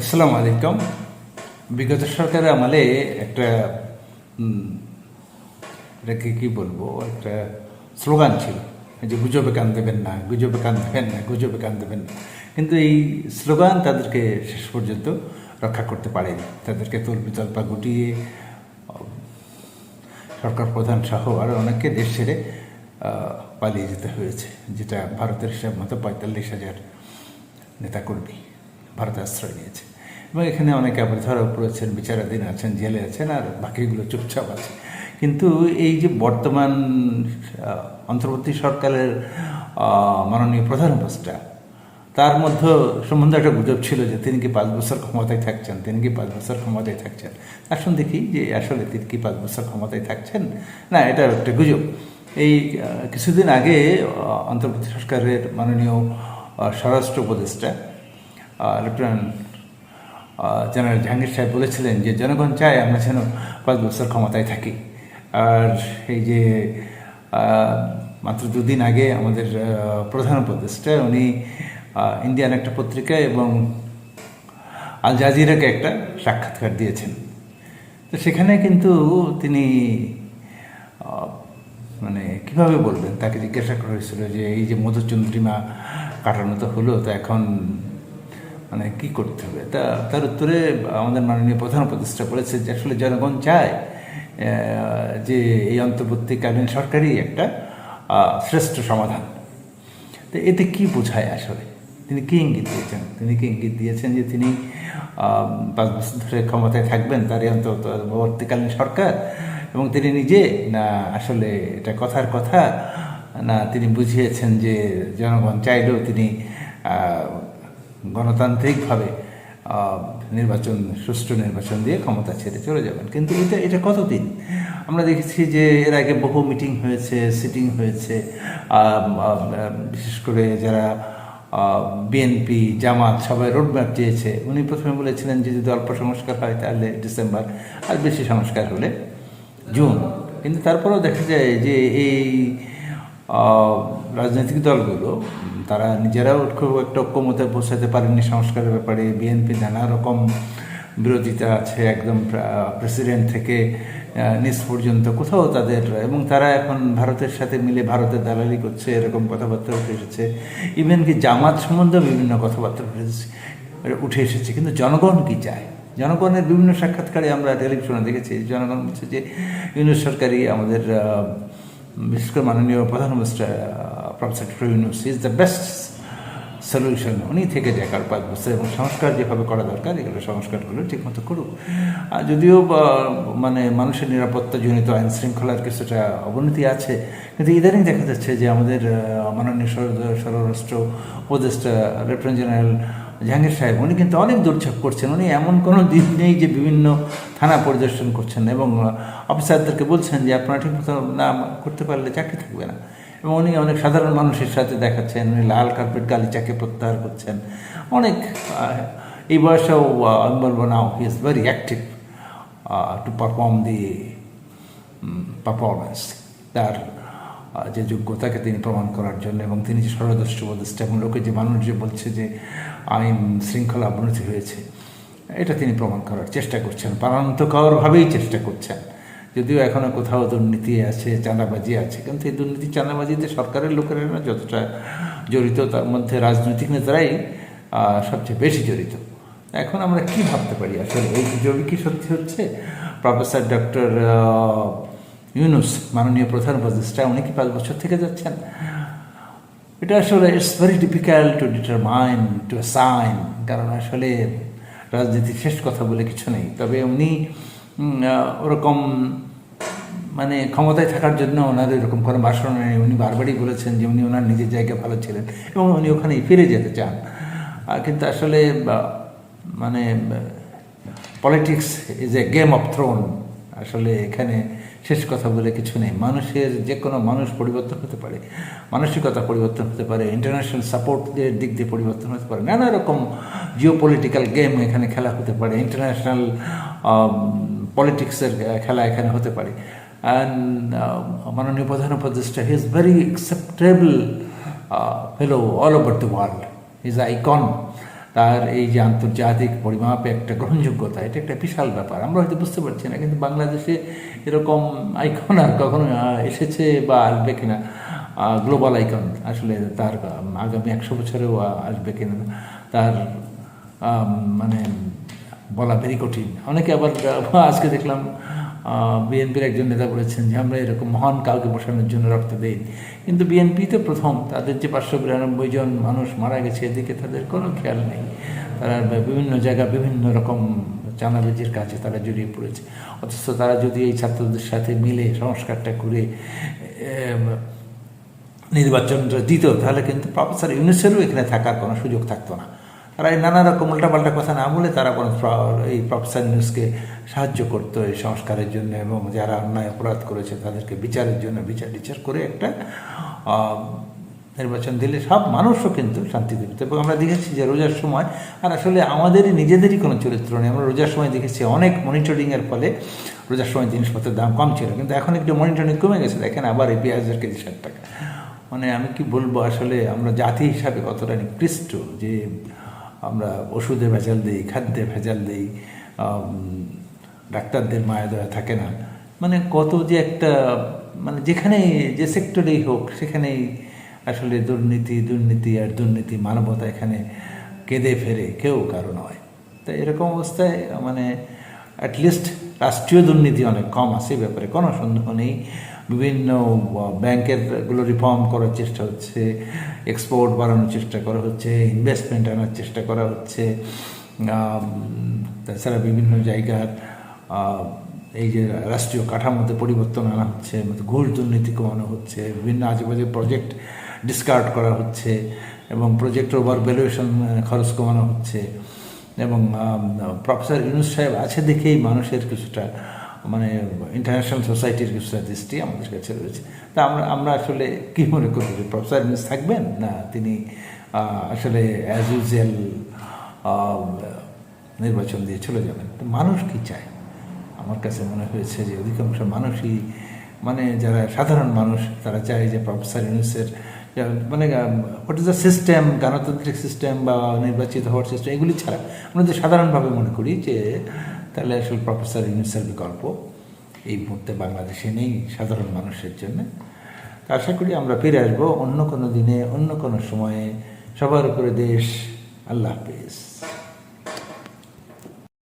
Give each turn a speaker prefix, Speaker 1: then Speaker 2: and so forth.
Speaker 1: আসসালামু আলাইকুম। বিগত সরকারের আমলে একটা এটাকে কি বলব? একটা স্লোগান ছিল যে গুজবে কান দেবেন না, গুজবে কান দেবেন না, গুজবে কান দেবেন না। কিন্তু এই স্লোগান তাদেরকে শেষ পর্যন্ত রক্ষা করতে পারেনি। তাদেরকে তল্পি তল্পা গুটিয়ে, সরকার প্রধান সহ আরও অনেককে দেশ ছেড়ে পালিয়ে যেতে হয়েছে, যেটা ভারতের হিসাব মতো পঁয়তাল্লিশ হাজার নেতাকর্মী। ভারতে আশ্রয় নিয়েছে। এবং এখানে অনেকে আবার ধরা পড়েছেন, বিচারাধীন আছেন, জেলে আছেন, আর বাকিগুলো চুপচাপ আছে। কিন্তু এই যে বর্তমান অন্তর্বর্তী সরকারের মাননীয় প্রধান উপদেষ্টা, তার মধ্যে সম্বন্ধে একটা গুজব ছিল যে তিনি কি পাঁচ বছর ক্ষমতায় থাকছেন, তিনি কি পাঁচ বছর ক্ষমতায় থাকছেন। আসুন দেখি যে আসলে তিনি কি পাঁচ বছর ক্ষমতায় থাকছেন? না এটা একটা গুজব। এই কিছুদিন আগে অন্তর্বর্তী সরকারের মাননীয় স্বরাষ্ট্র উপদেষ্টা লেফটেন্যান্ট জেনারেল জাহাঙ্গীর সাহেব বলেছিলেন যে, জনগণ চায় আমরা যেন পাঁচ বছর ক্ষমতায় থাকি। আর এই যে মাত্র দুদিন আগে আমাদের প্রধান উপদেষ্টা, উনি ইন্ডিয়ান একটা পত্রিকা এবং আল জাজিরাকে একটা সাক্ষাৎকার দিয়েছেন। তো সেখানে কিন্তু তিনি মানে কীভাবে বলবেন? তাকে জিজ্ঞাসা করা হয়েছিল যে, এই যে মধুচন্দ্রিমা কাটানো তো হলো, তো এখন মানে কি করতে হবে? তা, তার উত্তরে আমাদের মাননীয় প্রধান উপদেষ্টা বলেছে যে আসলে জনগণ চায় যে এই অন্তর্বর্তীকালীন সরকারই একটা শ্রেষ্ঠ সমাধান। তো এতে কি বোঝায় আসলে? তিনি কি ইঙ্গিত দিয়েছেন? তিনি কি ইঙ্গিত দিয়েছেন যে তিনি পাঁচ বছর ধরে ক্ষমতায় থাকবেন, তারই অন্তর্বর্তীকালীন সরকার, এবং তিনি নিজে, না, আসলে এটা কথার কথা, না, তিনি বুঝিয়েছেন যে জনগণ চাইলেও তিনি গণতান্ত্রিকভাবে নির্বাচন, সুষ্ঠু নির্বাচন দিয়ে ক্ষমতা ছেড়ে চলে যাবেন। কিন্তু এটা এটা কতদিন? আমরা দেখেছি যে এর আগে বহু মিটিং হয়েছে, সিটিং হয়েছে বিশেষ করে যারা বিএনপি জামাত সবাই রোডম্যাপ চেয়েছে উনি প্রথমে বলেছিলেন যে যদি অল্প সংস্কার হয় তাহলে ডিসেম্বর, আর বেশি সংস্কার হলে জুন। কিন্তু তারপরেও দেখা যায় যে এই রাজনৈতিক দলগুলো, তারা নিজেরাও খুব একটা ঐক্যমতে পৌঁছাতে পারেনি সংস্কারের ব্যাপারে। বিএনপি নানা রকম বিরোধিতা আছে, একদম প্রেসিডেন্ট থেকে নিজ পর্যন্ত কোথাও তাদের, এবং তারা এখন ভারতের সাথে মিলে ভারতের দালালি করছে, এরকম কথাবার্তা উঠে এসেছে। ইভেন কি জামাত সম্বন্ধেও বিভিন্ন কথাবার্তা উঠে এসেছে উঠে এসেছে, কিন্তু জনগণ কি চায়? জনগণের বিভিন্ন সাক্ষাৎকারে আমরা টেলিভিশনে দেখেছি, জনগণ বলছে যে, ইউনুস সরকারই আমাদের বিশেষ করে মাননীয় প্রধানমন্ত্রী doctor Yunus is the best solution উনি থেকে যায় কার পাঁচ বছর এবং সংস্কার যেভাবে করা দরকার, এগুলো সংস্কারগুলো ঠিকমতো করুক। আর যদিও মানে মানুষের নিরাপত্তাজনিত আইন শৃঙ্খলার কিছুটা অবনতি আছে, কিন্তু ইদানিং দেখা যাচ্ছে যে আমাদের মাননীয় স্বর- স্বরাষ্ট্র উপদেষ্টা, লেফটেন্যান্ট জেনারেল জাহাঙ্গীর সাহেব, উনি কিন্তু অনেক দৌড়ঝাঁপ করছেন। উনি এমন কোনো দিন নেই যে বিভিন্ন থানা পরিদর্শন করছেন এবং অফিসারদেরকে বলছেন যে আপনারা ঠিকমতো না করতে পারলে চাকরি থাকবে না। এবং উনি অনেক সাধারণ মানুষের সাথে দেখাচ্ছেন, উনি লাল কার্পেট গালিচাকে প্রত্যাহার করছেন। অনেক এই বয়সেও আমি বলব now he is very active to perform the performance তার যে যোগ্যতাকে তিনি প্রমাণ করার জন্য এবং তিনি যে ষড়দস্য উপদেষ্টা এবং লোকে যে মানুষ যে বলছে যে আইন শৃঙ্খলা অবনতি হয়েছে, এটা তিনি প্রমাণ করার চেষ্টা করছেন প্রাণান্তকরভাবেই চেষ্টা করছেন। যদিও এখনও কোথাও দুর্নীতি আছে, চাঁদাবাজি আছে, কিন্তু এই দুর্নীতি, চাঁদাবাজিতে সরকারের লোকেরা যতটা জড়িত, তার মধ্যে রাজনৈতিক নেতারাই সবচেয়ে বেশি জড়িত। এখন আমরা কি ভাবতে পারি? আসলে এই গুজবই কি সত্যি হচ্ছে? প্রফেসর ডক্টর ইউনুস, মাননীয় প্রধান উপদেষ্টা, উনি কি পাঁচ বছর থেকে যাচ্ছেন? এটা আসলে it's very difficult to determine to sign কারণ আসলে রাজনীতির শেষ কথা বলে কিছু নেই। তবে উনি ওরকম মানে ক্ষমতায় থাকার জন্য ওনার এরকম কোনো ভাষণ নেই। উনি বারবারই বলেছেন যে উনি ওনার নিজের জায়গায় ভালো ছিলেন এবং উনি ওখানেই ফিরে যেতে চান। কিন্তু আসলে মানে politics is a game of throne আসলে এখানে শেষ কথা বলে কিছু নেই। মানুষের যে কোনো মানুষ পরিবর্তন হতে পারে। মানসিকতা পরিবর্তন হতে পারে। ইন্টারন্যাশনাল সাপোর্টের দিক দিয়ে পরিবর্তন হতে পারে। নানা রকম জিও পলিটিক্যাল গেম এখানে খেলা হতে পারে। ইন্টারন্যাশনাল পলিটিক্সের খেলা এখানে হতে পারে। অ্যান্ড মাননীয় প্রধান উপদেষ্টা he is very acceptable fellow all over the world is icon তার এই যে আন্তর্জাতিক পরিমাপে একটা গ্রহণযোগ্যতা, এটা একটা বিশাল ব্যাপার। আমরা হয়তো বুঝতে পারছি না, কিন্তু বাংলাদেশে এরকম আইকন আর কখনো এসেছে বা আসবে কিনা গ্লোবাল আইকন আসলে তার, আগামী একশো বছরেও আসবে কিনা। তার মানে বলা ভেরি কঠিন। অনেকে আবার আজকে দেখলাম বিএনপির একজন নেতা বলেছেন যে, আমরা এরকম মহান কাউকে বসানোর জন্য রক্ত দেই কিন্তু বিএনপি তো প্রথম, তাদের যে পাঁচশো বিরানব্বই জন মানুষ মারা গেছে, এদিকে তাদের কোনো খেয়াল নেই। তারা বিভিন্ন জায়গা বিভিন্ন রকম চাঁদাবাজির কাজে তারা জড়িয়ে পড়েছে। অথচ তারা যদি এই ছাত্রদের সাথে মিলে সংস্কারটা করে নির্বাচনটা দিত, তাহলে কিন্তু প্রফেসর ইউনুসেরও এখানে থাকার কোনো সুযোগ থাকতো না। তারা এই নানা রকম উল্টাপাল্টা কথা না বলে তারা বরং এই প্রফেসর নিউজকে সাহায্য করতো এই সংস্কারের জন্য এবং যারা অন্যায় অপরাধ করেছে তাদেরকে বিচারের জন্য বিচার বিচার করে একটা নির্বাচন দিলে সব মানুষও কিন্তু শান্তিতে পেত। এবং আমরা দেখেছি যে রোজার সময়, আর আসলে আমাদেরই নিজেদেরই কোনো চরিত্র নেই। আমরা রোজার সময় দেখেছি অনেক মনিটরিংয়ের ফলে রোজার সময় জিনিসপত্রের দাম কম ছিল। কিন্তু এখন একটু মনিটরিং কমে গেছে। দেখেন আবার এই পেঁয়াজের কেজি ষাট টাকা। মানে আমি কি বলব, আসলে আমরা জাতি হিসাবে কতটা নিকৃষ্ট যে আমরা ওষুধে ভেজাল দিই খাদ্যে ভেজাল দিই ডাক্তারদের মায়া দয়া থাকে না। মানে কত যে একটা মানে যেখানেই যে সেক্টরেই হোক, সেখানেই আসলে দুর্নীতি দুর্নীতি আর দুর্নীতি মানবতা এখানে কেঁদে ফেরে কেউ কারও নয়। তো এরকম অবস্থায় মানে অ্যাটলিস্ট রাষ্ট্রীয় দুর্নীতি অনেক কম আছে ব্যাপারে কোনো সন্দেহ নেই। বিভিন্ন ব্যাংকেরগুলো রিফর্ম করার চেষ্টা হচ্ছে এক্সপোর্ট বাড়ানোর চেষ্টা করা হচ্ছে ইনভেস্টমেন্ট আনার চেষ্টা করা হচ্ছে তাছাড়া বিভিন্ন জায়গার এই যে রাষ্ট্রীয় কাঠামোতে পরিবর্তন আনা হচ্ছে ঘুষ দুর্নীতি কমানো হচ্ছে, বিভিন্ন আজেবাজে প্রজেক্ট ডিসকার্ড করা হচ্ছে এবং প্রজেক্ট ওভার ভ্যালুয়েশন খরচ কমানো হচ্ছে এবং প্রফেসর ইউনুস সাহেব আছে দেখেই মানুষের কিছুটা মানে ইন্টারন্যাশনাল সোসাইটির কিছু দৃষ্টি আমাদের কাছে রয়েছে। তা আমরা আমরা আসলে কী মনে করি যে প্রফেসর ইউনুস থাকবেন? না, তিনি আসলে অ্যাজ ইউজুয়াল নির্বাচন দিয়ে চলে যাবেন। তো মানুষ কি চায়? আমার কাছে মনে হয়েছে যে অধিকাংশ মানুষই মানে যারা সাধারণ মানুষ, তারা চায় যে প্রফেসর ইউনুসের মানে হোয়াট ইজ দ্য সিস্টেম গণতান্ত্রিক সিস্টেম বা নির্বাচিত হওয়ার সিস্টেম এগুলি ছাড়া। আমরা যে সাধারণভাবে মনে করি যে তাহলে আসলে প্রফেসর ইউনুসের বিকল্প এই মুহূর্তে বাংলাদেশে নেই সাধারণ মানুষের জন্য। আশা করি আমরা ফিরে আসব অন্য কোনো দিনে, অন্য কোনো সময়ে। সবার উপরে দেশ, আল্লাহ হাফিজ।